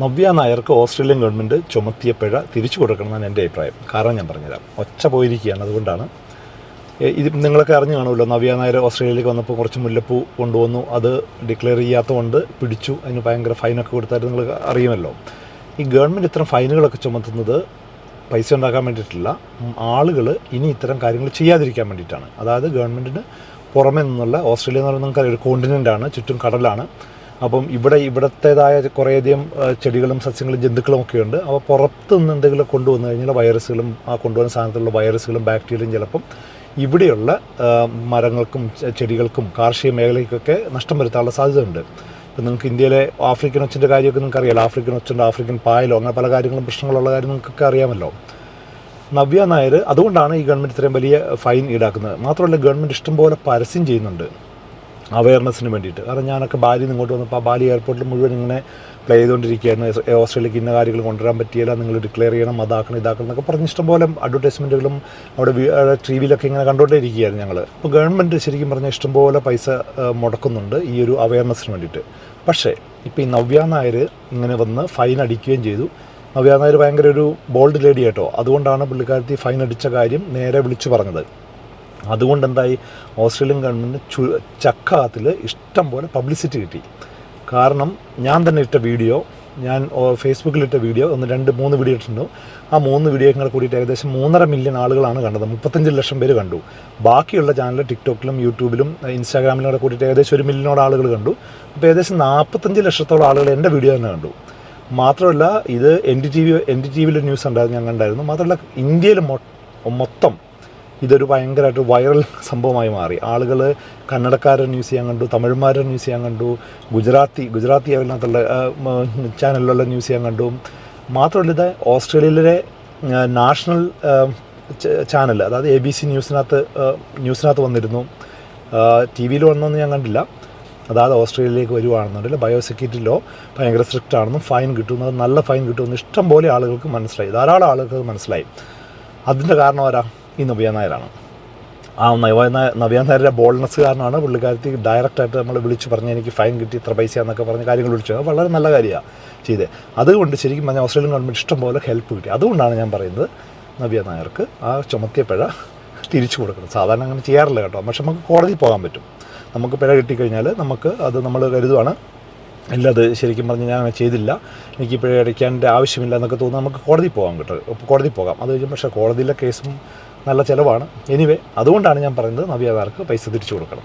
നവ്യ നായർക്ക് Australian government ചുമത്തിയ പിഴ തിരിച്ചു കൊടുക്കണമെന്നാണ് എന്റെ അഭിപ്രായം. കാരണം ഞാൻ പറഞ്ഞുതരാം. ഒച്ച പോയിരിക്കുകയാണ്. അതുകൊണ്ടാണ്. ഇത് നിങ്ങളൊക്കെ അറിഞ്ഞു കാണുമല്ലോ നവ്യ നായർ ഓസ്ട്രേലിയയിലേക്ക് വന്നപ്പോൾ കുറച്ച് മുല്ലപ്പൂ കൊണ്ടുവന്നു. അത് ഡിക്ലെയർ ചെയ്യാത്തതുകൊണ്ട് പിടിച്ചു. അതിന് ഭയങ്കര ഫൈനൊക്കെ കൊടുത്തായിട്ട് നിങ്ങൾ അറിയുമല്ലോ. ഈ ഗവൺമെന്റ് ഇത്തരം ഫൈനുകളൊക്കെ ചുമത്തുന്നത് പൈസ ഉണ്ടാക്കാൻ വേണ്ടിയിട്ടില്ല. ആളുകൾ ഇനി ഇത്തരം കാര്യങ്ങൾ ചെയ്യാതിരിക്കാൻ വേണ്ടിയിട്ടാണ്. അതായത് ഗവൺമെന്റിന് പുറമെ നിന്നുള്ള ഓസ്ട്രേലിയ എന്ന് പറയുന്നത് നമുക്കറിയാം. ഒരു കോണ്ടിനെന്റാണ് ചുറ്റും കടലാണ്. അപ്പം ഇവിടെ ഇവിടത്തേതായ കുറേയധികം ചെടികളും സസ്യങ്ങളും ജന്തുക്കളും ഒക്കെ ഉണ്ട് അപ്പോൾ പുറത്തുനിന്ന് എന്തെങ്കിലും കൊണ്ടുവന്നു കഴിഞ്ഞാൽ വൈറസുകളും ആ കൊണ്ടുവന്ന സാധനത്തിലുള്ള വൈറസുകളും ബാക്ടീരിയയും ചിലപ്പം ഇവിടെയുള്ള മരങ്ങൾക്കും ചെടികൾക്കും കാർഷിക മേഖലയ്ക്കൊക്കെ നഷ്ടം വരുത്താനുള്ള സാധ്യതയുണ്ട്. ഇപ്പം നിങ്ങൾക്ക് ഇന്ത്യയിലെ ആഫ്രിക്കൻ ഒച്ചിന്റെ കാര്യമൊക്കെ നിങ്ങൾക്ക് അറിയാലോ ആഫ്രിക്കൻ ഒച്ചുണ്ട് ആഫ്രിക്കൻ പായലോ അങ്ങനെ പല കാര്യങ്ങളും പ്രശ്നങ്ങളുള്ള കാര്യം നിങ്ങൾക്കൊക്കെ അറിയാമല്ലോ. നവ്യ നായർ അതുകൊണ്ടാണ് ഈ ഗവൺമെന്റ് ഇത്രയും വലിയ ഫൈൻ ഈടാക്കുന്നത്. മാത്രമല്ല ഗവൺമെന്റ് ഇഷ്ടംപോലെ പരസ്യം ചെയ്യുന്നുണ്ട്. അവയർനെസ്സിന് വേണ്ടിയിട്ട്. കാരണം ഞാനൊക്കെ ബാലിയിൽ ഇങ്ങോട്ട് വന്നപ്പോൾ ബാലി എയർപോർട്ടിൽ മുഴുവൻ ഇങ്ങനെ പ്ലേ ചെയ്തുകൊണ്ടിരിക്കുകയാണ് ഓസ്ട്രേലിയക്ക് ഇന്ന കാര്യങ്ങൾ കൊണ്ടുവരാൻ പറ്റിയില്ല നിങ്ങൾ ഡിക്ലെയർ ചെയ്യണം അതാക്കണം ഇതാക്കണം എന്നൊക്കെ പറഞ്ഞ് ഇഷ്ടംപോലെ അഡ്വർടൈസ്മെന്റുകളും അവിടെ ടി വിയിലൊക്കെ ഇങ്ങനെ കണ്ടുകൊണ്ടേ ഇരിക്കുകയായിരുന്നു ഞങ്ങൾ അപ്പോൾ ഗവൺമെന്റ് ശരിക്കും പറഞ്ഞാൽ ഇഷ്ടംപോലെ പൈസ മുടക്കുന്നുണ്ട് ഈ ഒരു അവയർനെസ്സിന് വേണ്ടിയിട്ട്. പക്ഷേ ഇപ്പോൾ ഈ നവ്യ നായർ ഇങ്ങനെ വന്ന് ഫൈൻ അടിക്കുകയും ചെയ്തു. നവ്യ നായർ ഭയങ്കര ഒരു ബോൾഡ് ലേഡി കേട്ടോ അതുകൊണ്ടാണ് പുള്ളിക്കാരത്തി ഫൈൻ അടിച്ച കാര്യം നേരെ വിളിച്ചു പറഞ്ഞത്. അതുകൊണ്ട് എന്തായി ഓസ്ട്രേലിയൻ ഗവൺമെന്റ് ചു ചക്കാത്തിൽ ഇഷ്ടം പോലെ പബ്ലിസിറ്റി കിട്ടി. കാരണം ഞാൻ തന്നെ ഇട്ട വീഡിയോ ഞാൻ ഫേസ്ബുക്കിലിട്ട വീഡിയോ ഒന്ന് രണ്ട് മൂന്ന് വീഡിയോ ഇട്ടിട്ടുണ്ട്. ആ മൂന്ന് വീഡിയോയും കൂടെ കൂടിയിട്ട് ഏകദേശം മൂന്നര മില്യൺ ആളുകളാണ് കണ്ടത്. മുപ്പത്തഞ്ച് ലക്ഷം പേര് കണ്ടു. ബാക്കിയുള്ള ചാനൽ ടിക്ടോക്കിലും യൂട്യൂബിലും ഇൻസ്റ്റാഗ്രാമിലും കൂടെ കൂടിയിട്ട് ഏകദേശം ഒരു മില്യനോട് ആളുകൾ കണ്ടു. അപ്പോൾ ഏകദേശം നാൽപ്പത്തഞ്ച് ലക്ഷത്തോളം ആളുകൾ എന്റെ വീഡിയോ തന്നെ കണ്ടു. മാത്രമല്ല ഇത് N D T V N D T വിയിലെ ന്യൂസ് ഉണ്ടായിരുന്നു ഞാൻ കണ്ടായിരുന്നു. മാത്രമല്ല ഇന്ത്യയിൽ മൊത്തം ഇതൊരു ഭയങ്കരമായിട്ട് വൈറൽ സംഭവമായി മാറി. ആളുകൾ കന്നഡക്കാരുടെ ന്യൂസ് ചെയ്യാൻ കണ്ടു തമിഴ്മാരുടെ ന്യൂസ് ചെയ്യാൻ കണ്ടു ഗുജറാത്തി ഗുജറാത്തി അതിനകത്തുള്ള ചാനലിലുള്ള ന്യൂസ് ചെയ്യാൻ കണ്ടു. മാത്രമല്ല ഇത് ഓസ്ട്രേലിയയിലെ നാഷണൽ ചാനൽ അതായത് എ ബി സി ന്യൂസിനകത്ത് ന്യൂസിനകത്ത് വന്നിരുന്നു. ടി വിയിൽ വന്നൊന്നും ഞാൻ കണ്ടില്ല. അതായത് ഓസ്ട്രേലിയയിലേക്ക് വരുവാണെന്നുണ്ടെങ്കിൽ ബയോസെക്യൂരിറ്റി ലോ ഭയങ്കര സ്ട്രിക്റ്റ് ആണെന്നും ഫൈൻ കിട്ടുന്നത് നല്ല ഫൈൻ കിട്ടുമെന്ന് ഇഷ്ടം പോലെ ആളുകൾക്ക് മനസ്സിലായി. ധാരാളം ആളുകൾക്ക് മനസ്സിലായി. അതിന്റെ കാരണം ആരാ? ഈ നവ്യ നായരാണ്. ആ നവ്യ നവ്യ നായരുടെ ബോൾനെസ് കാരണമാണ് പുള്ളിക്കാരത്തി ഡയറക്റ്റായിട്ട് നമ്മൾ വിളിച്ച് പറഞ്ഞ് എനിക്ക് ഫൈൻ കിട്ടി ഇത്ര പൈസ എന്നൊക്കെ പറഞ്ഞ് കാര്യങ്ങൾ വിളിച്ചു അത് വളരെ നല്ല കാര്യമാണ് ചെയ്തത് അതുകൊണ്ട് ശരിക്കും പറഞ്ഞാൽ ഓസ്ട്രേലിയൻ ഗവൺമെന്റ് ഇഷ്ടംപോലെ ഹെൽപ്പ് കിട്ടി. അതുകൊണ്ടാണ് ഞാൻ പറയുന്നത് നവ്യ നായർക്ക് ആ ചുമത്തിയ പിഴ തിരിച്ചു കൊടുക്കണം. സാധാരണ അങ്ങനെ ചെയ്യാറില്ല കേട്ടോ. പക്ഷെ നമുക്ക് കോടതിയിൽ പോകാൻ പറ്റും. നമുക്ക് പിഴ കിട്ടിക്കഴിഞ്ഞാൽ നമുക്ക് അത് നമ്മൾ കരുതുവാണ്. ഇല്ല അത് ശരിക്കും പറഞ്ഞ് ഞാൻ അങ്ങനെ ചെയ്തില്ല. എനിക്ക് പിഴ അടിക്കേണ്ട ആവശ്യമില്ല എന്നൊക്കെ തോന്നുന്നു. നമുക്ക് കോടതി പോകാം കേട്ടോ. കോടതി പോകാം. അത് കഴിഞ്ഞ് പക്ഷേ കോടതിയിലെ കേസും നല്ല ചിലവാണ്. എനിവേ അതുകൊണ്ടാണ് ഞാൻ പറയുന്നത് നവ്യാകാർക്ക് പൈസ തിരിച്ചു കൊടുക്കണം.